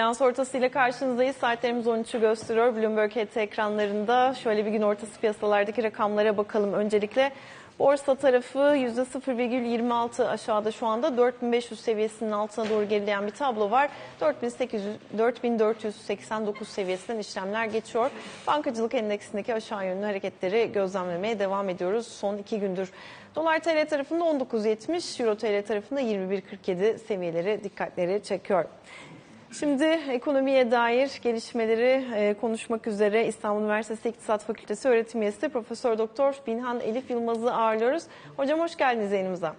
Seans ortasıyla karşınızdayız. Saatlerimiz 13'ü gösteriyor. Bloomberg HT ekranlarında şöyle bir gün ortası piyasalardaki rakamlara bakalım. Öncelikle borsa tarafı %0,26 aşağıda şu anda 4500 seviyesinin altına doğru gerileyen bir tablo var. 4800, 4489 seviyesinden işlemler geçiyor. Bankacılık endeksindeki aşağı yönlü hareketleri gözlemlemeye devam ediyoruz son iki gündür. Dolar TL tarafında 19.70, Euro TL tarafında 21.47 seviyeleri dikkatleri çekiyor. Şimdi ekonomiye dair gelişmeleri e, konuşmak üzere İstanbul Üniversitesi İktisat Fakültesi öğretim üyesi Profesör Doktor Binhan Elif Yılmaz'ı ağırlıyoruz. Hocam hoş geldiniz yayınımıza.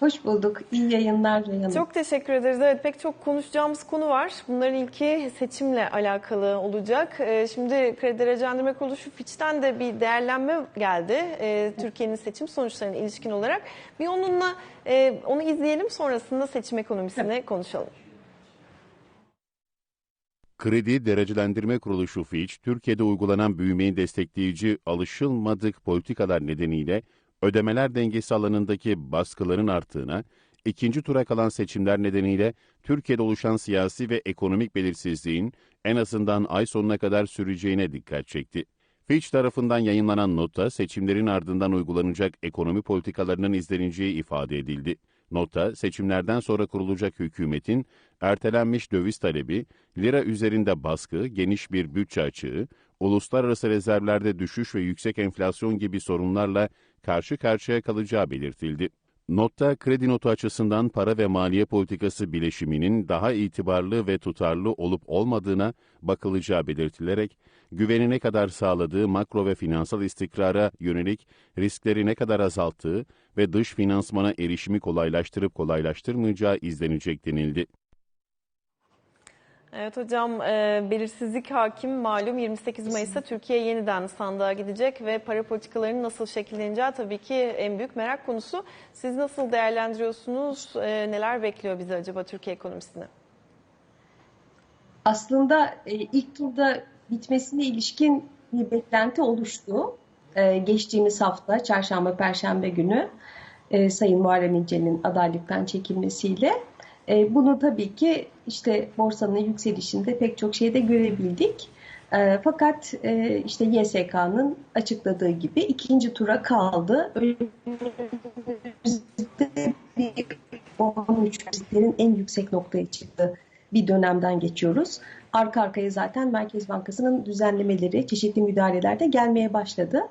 Hoş bulduk. İyi yayınlar Reyhan Çok teşekkür ederiz. Evet pek çok konuşacağımız konu var. Bunların ilki seçimle alakalı olacak. E, şimdi Kredi Derecelendirme Kuruluşu Fitch'ten de bir değerlenme geldi. E, Türkiye'nin seçim sonuçlarına ilişkin olarak. Bir onunla onu izleyelim sonrasında seçim ekonomisini evet. konuşalım. Kredi Derecelendirme Kuruluşu Fitch, Türkiye'de uygulanan büyümeyi destekleyici alışılmadık politikalar nedeniyle ödemeler dengesi alanındaki baskıların arttığına, ikinci tura kalan seçimler nedeniyle Türkiye'de oluşan siyasi ve ekonomik belirsizliğin en azından ay sonuna kadar süreceğine dikkat çekti. Fitch tarafından yayınlanan notta seçimlerin ardından uygulanacak ekonomi politikalarının izleneceği ifade edildi. Notta, seçimlerden sonra kurulacak hükümetin ertelenmiş döviz talebi, lira üzerinde baskı, geniş bir bütçe açığı, uluslararası rezervlerde düşüş ve yüksek enflasyon gibi sorunlarla karşı karşıya kalacağı belirtildi. Notta, kredi notu açısından para ve maliye politikası bileşiminin daha itibarlı ve tutarlı olup olmadığına bakılacağı belirtilerek, güveni ne kadar sağladığı makro ve finansal istikrara yönelik riskleri ne kadar azalttığı ve dış finansmana erişimi kolaylaştırıp kolaylaştırmayacağı izlenecek denildi. Evet hocam e, belirsizlik hakim malum 28 Mayıs'ta Türkiye yeniden sandığa gidecek ve para politikalarının nasıl şekilleneceği tabii ki en büyük merak konusu. Siz nasıl değerlendiriyorsunuz? E, neler bekliyor bizi acaba Türkiye ekonomisini? Aslında e, ilk turda bitmesine ilişkin bir beklenti oluştu. E, geçtiğimiz hafta çarşamba perşembe günü e, Sayın Muharrem İnce'nin adaylıktan çekilmesiyle e, bunu tabii ki işte borsanın yükselişinde pek çok şeyde görebildik. E, fakat e, işte YSK'nın açıkladığı gibi ikinci tura kaldı. Önümüzde 13 en yüksek noktaya çıktı bir dönemden geçiyoruz. Arka arkaya zaten Merkez Bankası'nın düzenlemeleri, çeşitli müdahalelerde gelmeye başladı.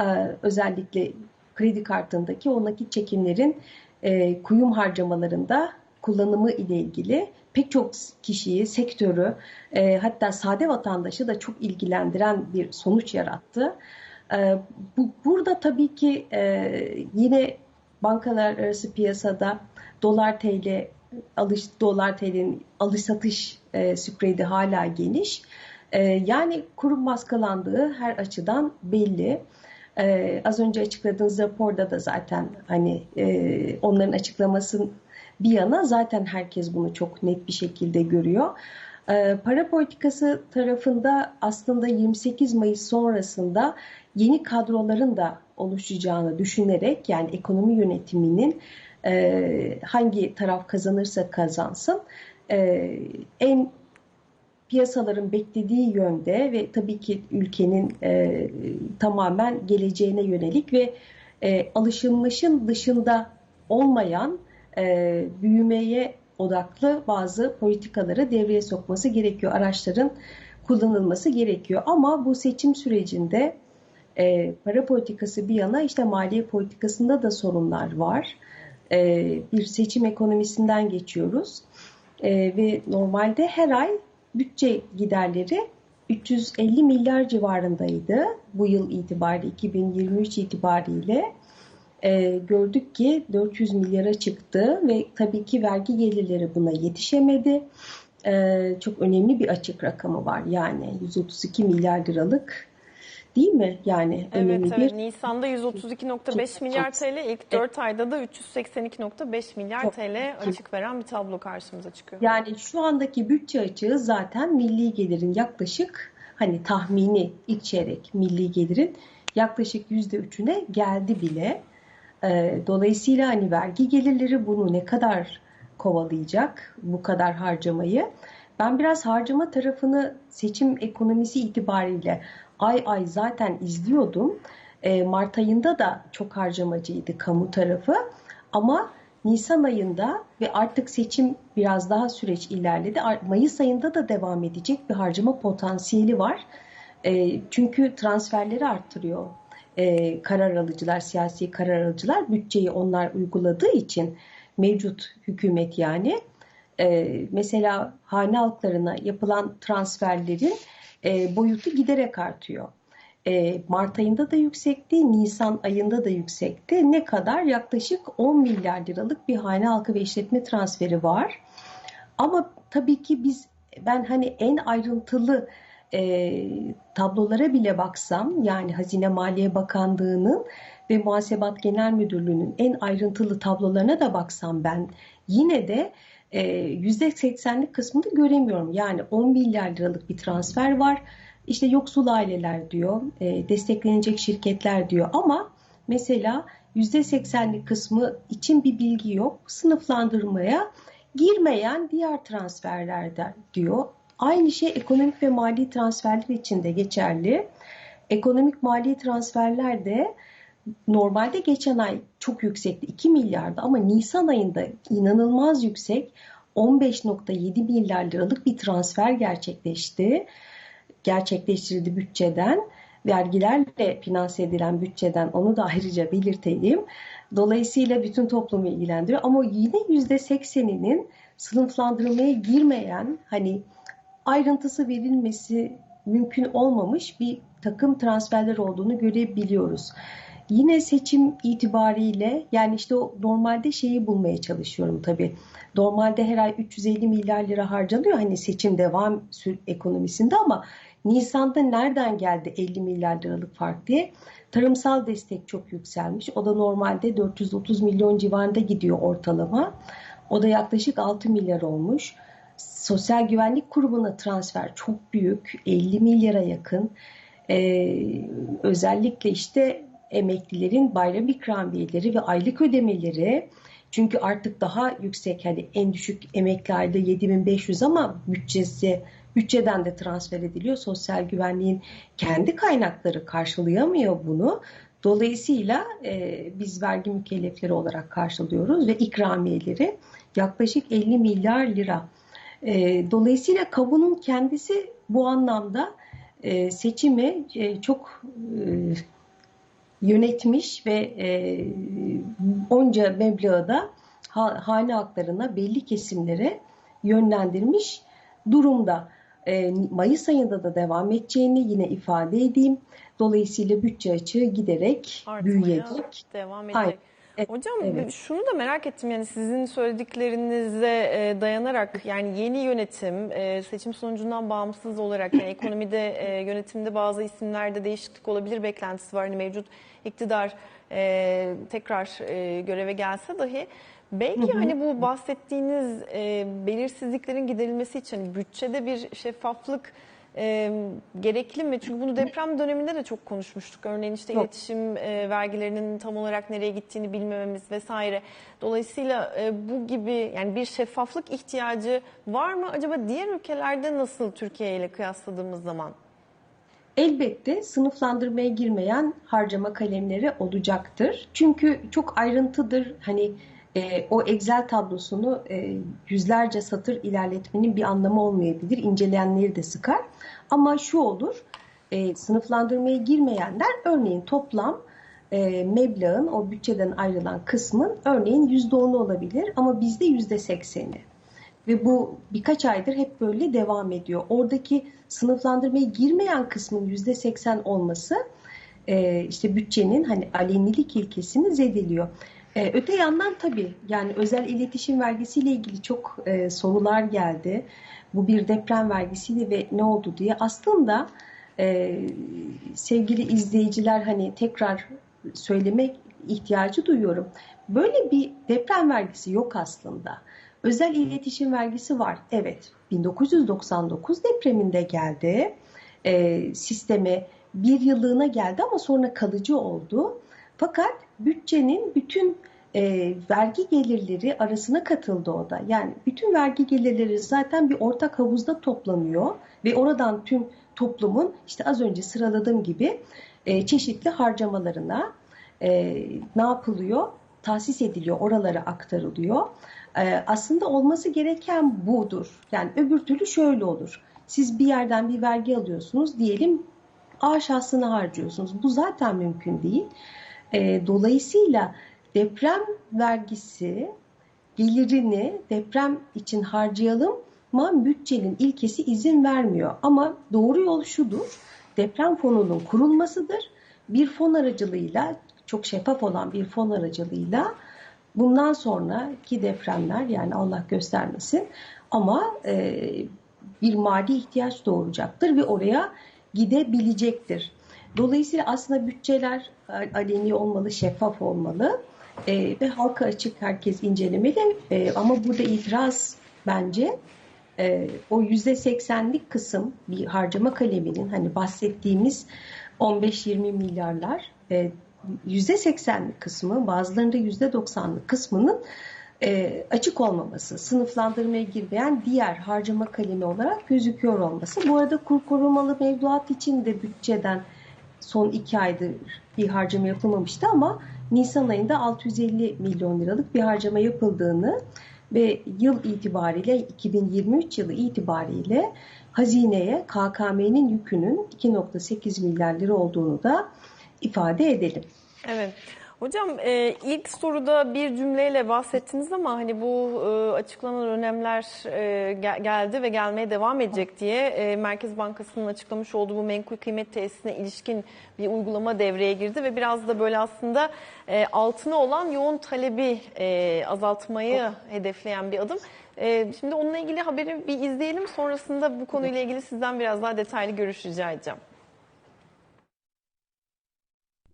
Ee, özellikle kredi kartındaki o nakit çekimlerin e, kuyum harcamalarında kullanımı ile ilgili pek çok kişiyi, sektörü, e, hatta sade vatandaşı da çok ilgilendiren bir sonuç yarattı. E, bu, burada tabii ki e, yine bankalar arası piyasada dolar TL alış dolar TL'nin alış satış e, spreadi hala geniş. E, yani kurum maskalandığı her açıdan belli. E, az önce açıkladığınız raporda da zaten hani e, onların açıklamasının bir yana zaten herkes bunu çok net bir şekilde görüyor. E, para politikası tarafında aslında 28 Mayıs sonrasında yeni kadroların da oluşacağını düşünerek yani ekonomi yönetiminin e, hangi taraf kazanırsa kazansın e, en piyasaların beklediği yönde ve tabii ki ülkenin e, tamamen geleceğine yönelik ve alışılmışın dışında olmayan e, büyümeye odaklı bazı politikaları devreye sokması gerekiyor. Araçların kullanılması gerekiyor. Ama bu seçim sürecinde e, para politikası bir yana işte maliye politikasında da sorunlar var. E, bir seçim ekonomisinden geçiyoruz. Ve normalde her ay bütçe giderleri 350 milyar civarındaydı. Bu yıl itibariyle 2023 itibariyle e, gördük ki 400 milyara çıktı ve tabii ki vergi gelirleri buna yetişemedi. E, çok önemli bir açık rakamı var yani 132 milyar liralık değil mi? Yani evet, önemli evet. bir... Nisan'da 132.5 milyar TL, ilk 4 evet. ayda da 382.5 milyar çok, TL açık veren bir tablo karşımıza çıkıyor. Yani şu andaki bütçe açığı zaten milli gelirin yaklaşık hani tahmini ilk çeyrek milli gelirin yaklaşık %3'üne geldi bile. Ee, dolayısıyla hani vergi gelirleri bunu ne kadar kovalayacak bu kadar harcamayı Ben biraz harcama tarafını seçim ekonomisi itibariyle ay ay zaten izliyordum. E, Mart ayında da çok harcamacıydı kamu tarafı. Ama Nisan ayında ve artık seçim biraz daha süreç ilerledi. Mayıs ayında da devam edecek bir harcama potansiyeli var. E, çünkü transferleri arttırıyor. E, karar alıcılar, siyasi karar alıcılar bütçeyi onlar uyguladığı için mevcut hükümet yani e, mesela hane halklarına yapılan transferlerin e, boyutu giderek artıyor. E, Mart ayında da yüksekti, Nisan ayında da yüksekti. Ne kadar? Yaklaşık 10 milyar liralık bir hane halkı ve işletme transferi var. Ama tabii ki biz ben hani en ayrıntılı e, tablolara bile baksam yani Hazine Maliye Bakanlığı'nın ve Muhasebat Genel Müdürlüğü'nün en ayrıntılı tablolarına da baksam ben yine de %80'lik kısmını göremiyorum. Yani 10 milyar liralık bir transfer var. İşte yoksul aileler diyor, e, desteklenecek şirketler diyor ama mesela %80'lik kısmı için bir bilgi yok. Sınıflandırmaya girmeyen diğer transferlerde diyor. Aynı şey ekonomik ve mali transferler için de geçerli. Ekonomik mali transferler de normalde geçen ay çok yüksekti 2 milyardı ama Nisan ayında inanılmaz yüksek 15.7 milyar liralık bir transfer gerçekleşti. Gerçekleştirildi bütçeden vergilerle finanse edilen bütçeden onu da ayrıca belirteyim. Dolayısıyla bütün toplumu ilgilendiriyor ama yine %80'inin sınıflandırmaya girmeyen hani ayrıntısı verilmesi mümkün olmamış bir takım transferler olduğunu görebiliyoruz. Yine seçim itibariyle yani işte o normalde şeyi bulmaya çalışıyorum tabii. Normalde her ay 350 milyar lira harcanıyor hani seçim devam ekonomisinde ama Nisan'da nereden geldi 50 milyar liralık fark diye tarımsal destek çok yükselmiş. O da normalde 430 milyon civarında gidiyor ortalama. O da yaklaşık 6 milyar olmuş. Sosyal güvenlik kurumuna transfer çok büyük 50 milyara yakın. Ee, özellikle işte emeklilerin bayram ikramiyeleri ve aylık ödemeleri çünkü artık daha yüksek hani en düşük emekli ayda 7500 ama bütçesi bütçeden de transfer ediliyor. Sosyal güvenliğin kendi kaynakları karşılayamıyor bunu. Dolayısıyla e, biz vergi mükellefleri olarak karşılıyoruz ve ikramiyeleri yaklaşık 50 milyar lira. E, dolayısıyla kamunun kendisi bu anlamda e, seçimi e, çok e, yönetmiş ve e, onca meblağı da ha, hane haklarına belli kesimlere yönlendirmiş durumda. E, Mayıs ayında da devam edeceğini yine ifade edeyim. Dolayısıyla bütçe açığı giderek Artmaya büyüyecek. Devam edecek. Hayır. Hocam evet. şunu da merak ettim yani sizin söylediklerinize e, dayanarak yani yeni yönetim e, seçim sonucundan bağımsız olarak yani ekonomide e, yönetimde bazı isimlerde değişiklik olabilir beklentisi var. Hani mevcut iktidar tekrar göreve gelse dahi belki hani bu bahsettiğiniz belirsizliklerin giderilmesi için bütçede bir şeffaflık e, gerekli mi? Çünkü bunu deprem döneminde de çok konuşmuştuk. Örneğin işte Yok. iletişim e, vergilerinin tam olarak nereye gittiğini bilmememiz vesaire. Dolayısıyla e, bu gibi yani bir şeffaflık ihtiyacı var mı? Acaba diğer ülkelerde nasıl Türkiye ile kıyasladığımız zaman? Elbette sınıflandırmaya girmeyen harcama kalemleri olacaktır. Çünkü çok ayrıntıdır. Hani e, o Excel tablosunu e, yüzlerce satır ilerletmenin bir anlamı olmayabilir. İnceleyenleri de sıkar. Ama şu olur, e, sınıflandırmaya girmeyenler örneğin toplam e, meblağın o bütçeden ayrılan kısmın örneğin %10'u olabilir ama bizde %80'i. Ve bu birkaç aydır hep böyle devam ediyor. Oradaki sınıflandırmaya girmeyen kısmın %80 olması e, işte bütçenin hani alenilik ilkesini zedeliyor. Ee, öte yandan tabii yani özel iletişim vergisiyle ilgili çok e, sorular geldi. Bu bir deprem vergisiydi ve ne oldu diye. Aslında e, sevgili izleyiciler hani tekrar söylemek ihtiyacı duyuyorum. Böyle bir deprem vergisi yok aslında. Özel iletişim vergisi var. Evet 1999 depreminde geldi. E, sisteme bir yıllığına geldi ama sonra kalıcı oldu. Fakat bütçenin bütün e, vergi gelirleri arasına katıldı o da. Yani bütün vergi gelirleri zaten bir ortak havuzda toplanıyor ve oradan tüm toplumun işte az önce sıraladığım gibi e, çeşitli harcamalarına e, ne yapılıyor? Tahsis ediliyor, oralara aktarılıyor. E, aslında olması gereken budur. Yani öbür türlü şöyle olur. Siz bir yerden bir vergi alıyorsunuz diyelim A şahsını harcıyorsunuz. Bu zaten mümkün değil. E, dolayısıyla deprem vergisi gelirini deprem için harcayalım ama bütçenin ilkesi izin vermiyor. Ama doğru yol şudur. Deprem fonunun kurulmasıdır. Bir fon aracılığıyla çok şeffaf olan bir fon aracılığıyla bundan sonraki depremler yani Allah göstermesin ama e, bir mali ihtiyaç doğuracaktır ve oraya gidebilecektir. Dolayısıyla aslında bütçeler aleni olmalı, şeffaf olmalı e, ve halka açık herkes incelemeli. E, ama burada itiraz bence e, o yüzde seksenlik kısım bir harcama kaleminin hani bahsettiğimiz 15-20 milyarlar e, yüzde seksenlik kısmı bazılarında yüzde doksanlık kısmının e, açık olmaması, sınıflandırmaya girmeyen diğer harcama kalemi olarak gözüküyor olması. Bu arada kur korumalı mevduat için de bütçeden son iki aydır bir harcama yapılmamıştı ama Nisan ayında 650 milyon liralık bir harcama yapıldığını ve yıl itibariyle 2023 yılı itibariyle hazineye KKM'nin yükünün 2.8 milyar lira olduğunu da ifade edelim. Evet. Hocam e, ilk soruda bir cümleyle bahsettiniz ama hani bu e, açıklanan önemler e, gel, geldi ve gelmeye devam edecek diye e, Merkez Bankası'nın açıklamış olduğu bu menkul kıymet tesisine ilişkin bir uygulama devreye girdi ve biraz da böyle aslında e, altına olan yoğun talebi e, azaltmayı hedefleyen bir adım. E, şimdi onunla ilgili haberi bir izleyelim sonrasında bu konuyla ilgili sizden biraz daha detaylı görüş rica edeceğim.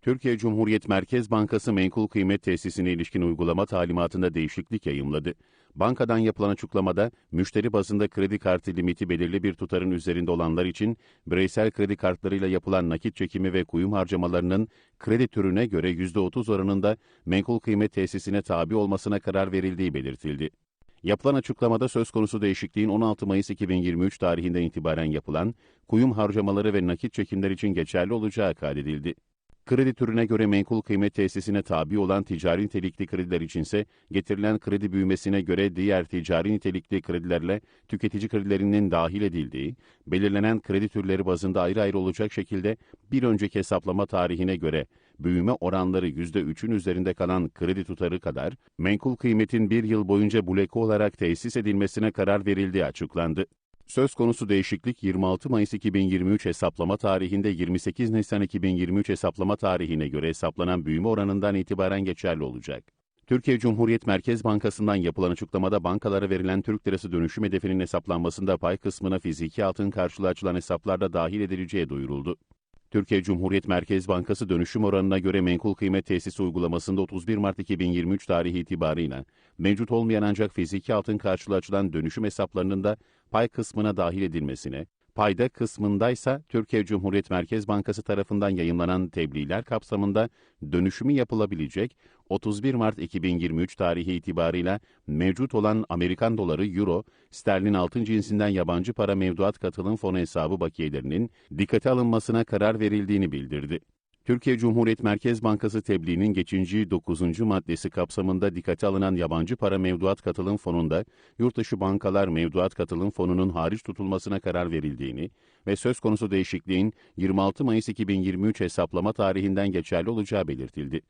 Türkiye Cumhuriyet Merkez Bankası menkul kıymet tesisine ilişkin uygulama talimatında değişiklik yayımladı. Bankadan yapılan açıklamada müşteri bazında kredi kartı limiti belirli bir tutarın üzerinde olanlar için bireysel kredi kartlarıyla yapılan nakit çekimi ve kuyum harcamalarının kredi türüne göre %30 oranında menkul kıymet tesisine tabi olmasına karar verildiği belirtildi. Yapılan açıklamada söz konusu değişikliğin 16 Mayıs 2023 tarihinden itibaren yapılan kuyum harcamaları ve nakit çekimler için geçerli olacağı kaydedildi. Kredi türüne göre menkul kıymet tesisine tabi olan ticari nitelikli krediler içinse getirilen kredi büyümesine göre diğer ticari nitelikli kredilerle tüketici kredilerinin dahil edildiği, belirlenen kredi türleri bazında ayrı ayrı olacak şekilde bir önceki hesaplama tarihine göre büyüme oranları %3'ün üzerinde kalan kredi tutarı kadar menkul kıymetin bir yıl boyunca buleka olarak tesis edilmesine karar verildiği açıklandı. Söz konusu değişiklik 26 Mayıs 2023 hesaplama tarihinde 28 Nisan 2023 hesaplama tarihine göre hesaplanan büyüme oranından itibaren geçerli olacak. Türkiye Cumhuriyet Merkez Bankası'ndan yapılan açıklamada bankalara verilen Türk Lirası dönüşüm hedefinin hesaplanmasında pay kısmına fiziki altın karşılığı açılan hesaplarda dahil edileceği duyuruldu. Türkiye Cumhuriyet Merkez Bankası dönüşüm oranına göre menkul kıymet tesisi uygulamasında 31 Mart 2023 tarihi itibarıyla mevcut olmayan ancak fiziki altın karşılığı açılan dönüşüm hesaplarının da pay kısmına dahil edilmesine, payda kısmındaysa Türkiye Cumhuriyet Merkez Bankası tarafından yayınlanan tebliğler kapsamında dönüşümü yapılabilecek 31 Mart 2023 tarihi itibarıyla mevcut olan Amerikan doları, euro, sterlin altın cinsinden yabancı para mevduat katılım fonu hesabı bakiyelerinin dikkate alınmasına karar verildiğini bildirdi. Türkiye Cumhuriyet Merkez Bankası tebliğinin geçinci 9. maddesi kapsamında dikkate alınan yabancı para mevduat katılım fonunda yurtdışı bankalar mevduat katılım fonunun hariç tutulmasına karar verildiğini ve söz konusu değişikliğin 26 Mayıs 2023 hesaplama tarihinden geçerli olacağı belirtildi.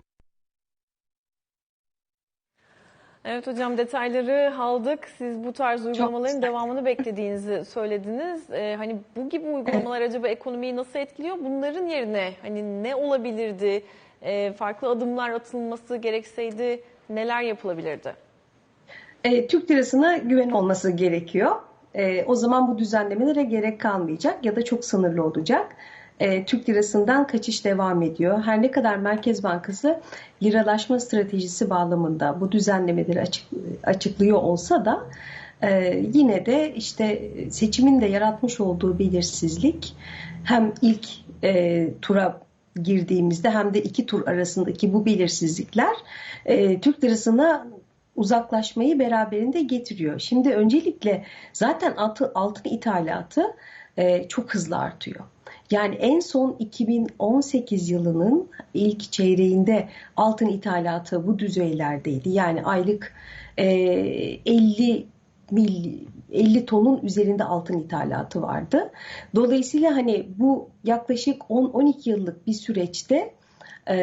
Evet hocam detayları aldık. Siz bu tarz uygulamaların devamını beklediğinizi söylediniz. Ee, hani bu gibi uygulamalar acaba ekonomiyi nasıl etkiliyor? Bunların yerine hani ne olabilirdi? Ee, farklı adımlar atılması gerekseydi neler yapılabilirdi? E, Türk lirasına güven olması gerekiyor. E, o zaman bu düzenlemelere gerek kalmayacak ya da çok sınırlı olacak e, Türk lirasından kaçış devam ediyor. Her ne kadar Merkez Bankası liralaşma stratejisi bağlamında bu düzenlemeleri açık, açıklıyor olsa da e, yine de işte seçimin de yaratmış olduğu belirsizlik hem ilk e, tura girdiğimizde hem de iki tur arasındaki bu belirsizlikler e, Türk lirasına uzaklaşmayı beraberinde getiriyor. Şimdi öncelikle zaten altın, ithalatı e, çok hızlı artıyor. Yani en son 2018 yılının ilk çeyreğinde altın ithalatı bu düzeylerdeydi. Yani aylık e, 50 mil 50 tonun üzerinde altın ithalatı vardı. Dolayısıyla hani bu yaklaşık 10-12 yıllık bir süreçte e,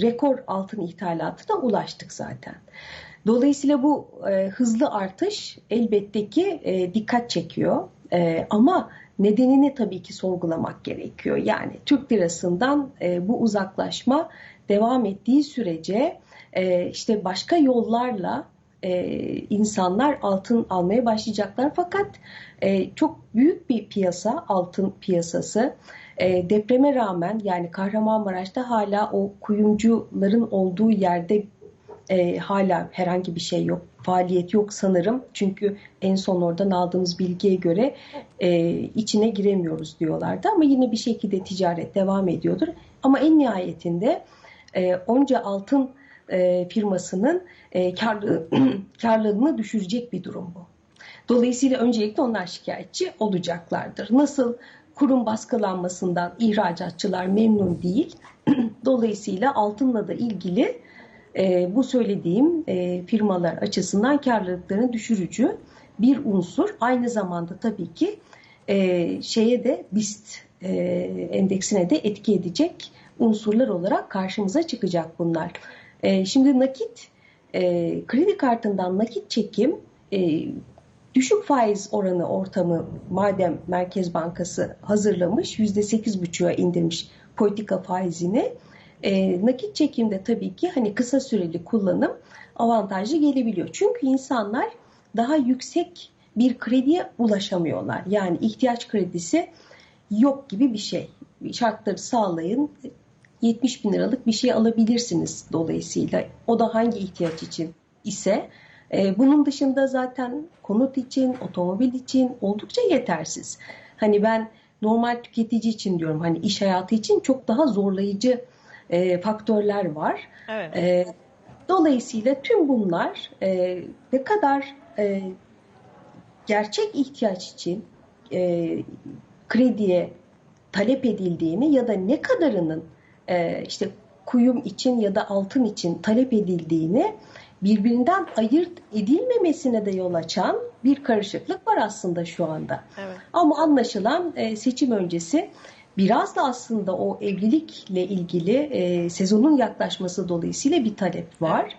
rekor altın ithalatına ulaştık zaten. Dolayısıyla bu e, hızlı artış elbette ki e, dikkat çekiyor. E, ama nedenini tabii ki sorgulamak gerekiyor. Yani Türk lirasından e, bu uzaklaşma devam ettiği sürece e, işte başka yollarla e, insanlar altın almaya başlayacaklar. Fakat e, çok büyük bir piyasa, altın piyasası. E, depreme rağmen yani Kahramanmaraş'ta hala o kuyumcuların olduğu yerde e, hala herhangi bir şey yok. Faaliyet yok sanırım. Çünkü en son oradan aldığımız bilgiye göre e, içine giremiyoruz diyorlardı. Ama yine bir şekilde ticaret devam ediyordur. Ama en nihayetinde e, onca altın e, firmasının e, karlı, karlılığını düşürecek bir durum bu. Dolayısıyla öncelikle onlar şikayetçi olacaklardır. Nasıl kurum baskılanmasından ihracatçılar memnun değil. Dolayısıyla altınla da ilgili e, bu söylediğim e, firmalar açısından karlılıklarını düşürücü bir unsur. Aynı zamanda tabii ki e, şeye de BIST e, endeksine de etki edecek unsurlar olarak karşımıza çıkacak bunlar. E, şimdi nakit, e, kredi kartından nakit çekim e, düşük faiz oranı ortamı madem Merkez Bankası hazırlamış %8,5'a indirmiş politika faizini e, nakit çekimde tabii ki hani kısa süreli kullanım avantajlı gelebiliyor. Çünkü insanlar daha yüksek bir krediye ulaşamıyorlar. Yani ihtiyaç kredisi yok gibi bir şey. Şartları sağlayın 70 bin liralık bir şey alabilirsiniz dolayısıyla. O da hangi ihtiyaç için ise e, bunun dışında zaten konut için, otomobil için oldukça yetersiz. Hani ben normal tüketici için diyorum hani iş hayatı için çok daha zorlayıcı e, faktörler var. Evet. E, dolayısıyla tüm bunlar e, ne kadar e, gerçek ihtiyaç için e, krediye talep edildiğini ya da ne kadarının e, işte kuyum için ya da altın için talep edildiğini birbirinden ayırt edilmemesine de yol açan bir karışıklık var aslında şu anda. Evet. Ama anlaşılan e, seçim öncesi biraz da aslında o evlilikle ilgili e, sezonun yaklaşması dolayısıyla bir talep var.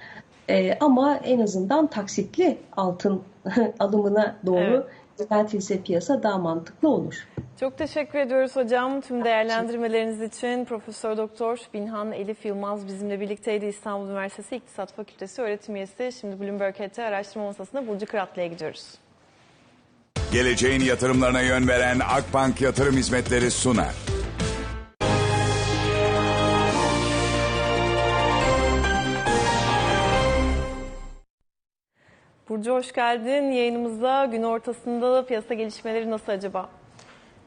E, ama en azından taksitli altın alımına doğru yöneltilse piyasa daha mantıklı olur. Çok teşekkür ediyoruz hocam tüm değerlendirmeleriniz için. Profesör Doktor Binhan Elif Yılmaz bizimle birlikteydi. İstanbul Üniversitesi İktisat Fakültesi öğretim üyesi. Şimdi Bloomberg HT araştırma masasına Burcu Kıratlı'ya gidiyoruz. Geleceğin yatırımlarına yön veren Akbank Yatırım Hizmetleri sunar. Burcu hoş geldin. Yayınımızda gün ortasında da piyasa gelişmeleri nasıl acaba?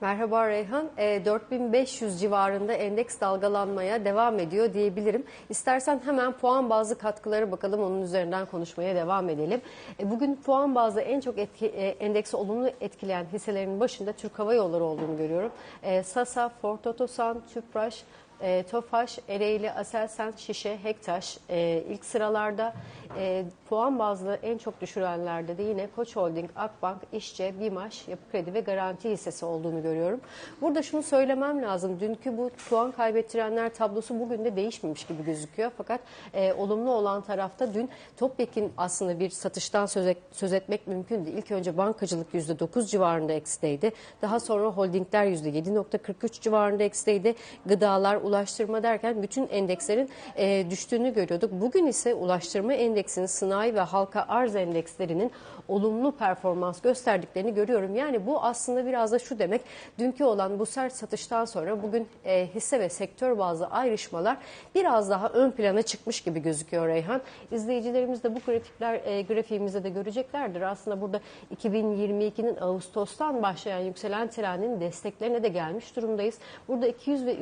Merhaba Reyhan. E, 4500 civarında endeks dalgalanmaya devam ediyor diyebilirim. İstersen hemen puan bazlı katkılara bakalım onun üzerinden konuşmaya devam edelim. E, bugün puan bazlı en çok etki, e, endeksi olumlu etkileyen hisselerin başında Türk Hava Yolları olduğunu görüyorum. E, Sasa, Ford Otosan, Tüpraş, e, Tofaş, Ereğli, Aselsan, Şişe, Hektaş e, ilk sıralarda. E, puan bazlı en çok düşürenlerde de yine Koç Holding, Akbank, İşçe, Bimaş, Yapı Kredi ve Garanti hissesi olduğunu görüyorum. Burada şunu söylemem lazım. Dünkü bu puan kaybettirenler tablosu bugün de değişmemiş gibi gözüküyor. Fakat e, olumlu olan tarafta dün Topyekin aslında bir satıştan söz, et, söz etmek mümkündü. İlk önce bankacılık %9 civarında eksideydi. Daha sonra holdingler %7.43 civarında eksideydi. Gıdalar, ulaştırma derken bütün endekslerin e, düştüğünü görüyorduk. Bugün ise ulaştırma endeksinin sanayi ve halka arz endekslerinin olumlu performans gösterdiklerini görüyorum. Yani bu aslında biraz da şu demek. Dünkü olan bu sert satıştan sonra bugün e, hisse ve sektör bazı ayrışmalar biraz daha ön plana çıkmış gibi gözüküyor Reyhan. İzleyicilerimiz de bu grafikler e, grafiğimizde de göreceklerdir. Aslında burada 2022'nin Ağustos'tan başlayan yükselen trendin desteklerine de gelmiş durumdayız. Burada 200 ve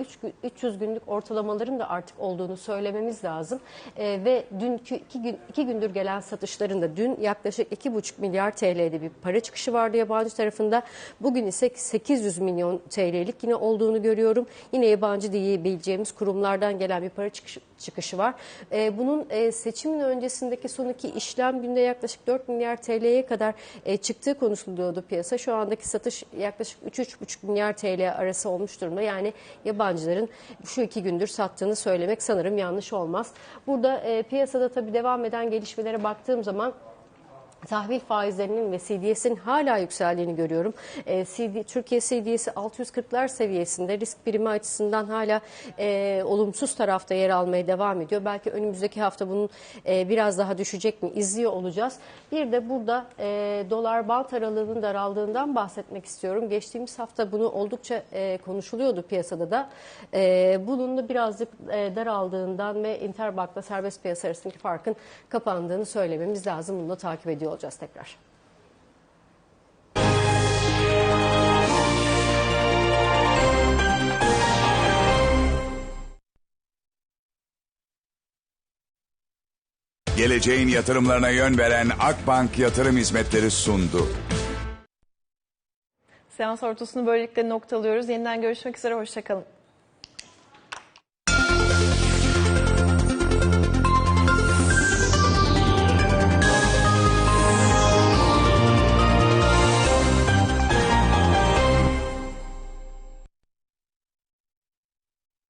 300 günlük ortalamaların da artık olduğunu söylememiz lazım. E, ve dünkü iki, gün, iki gündür gelen satışların da dün yaklaşık 2,5 milyar TL'de bir para çıkışı vardı yabancı tarafında. Bugün ise 800 milyon TL'lik yine olduğunu görüyorum. Yine yabancı diyebileceğimiz kurumlardan gelen bir para çıkışı, çıkışı var. E, bunun e, seçimin öncesindeki son iki işlem günde yaklaşık 4 milyar TL'ye kadar e, çıktığı konuşuluyordu piyasa. Şu andaki satış yaklaşık 3-3,5 milyar TL arası olmuş durumda. Yani yabancıların şu iki gündür sattığını söylemek sanırım yanlış olmaz. Burada e, piyasada tabii devam eden gelişmelere baktığım zaman tahvil faizlerinin ve CDS'in hala yükseldiğini görüyorum. E, CD, Türkiye CDS'i 640'lar seviyesinde risk birimi açısından hala e, olumsuz tarafta yer almaya devam ediyor. Belki önümüzdeki hafta bunun e, biraz daha düşecek mi izliyor olacağız. Bir de burada e, dolar bant aralığının daraldığından bahsetmek istiyorum. Geçtiğimiz hafta bunu oldukça e, konuşuluyordu piyasada da. E, bunun da birazcık e, daraldığından ve Interbank'la serbest piyasa arasındaki farkın kapandığını söylememiz lazım. Bunu da takip ediyor olacağız tekrar. Geleceğin yatırımlarına yön veren Akbank Yatırım Hizmetleri sundu. Seans ortasını böylelikle noktalıyoruz. Yeniden görüşmek üzere, hoşçakalın.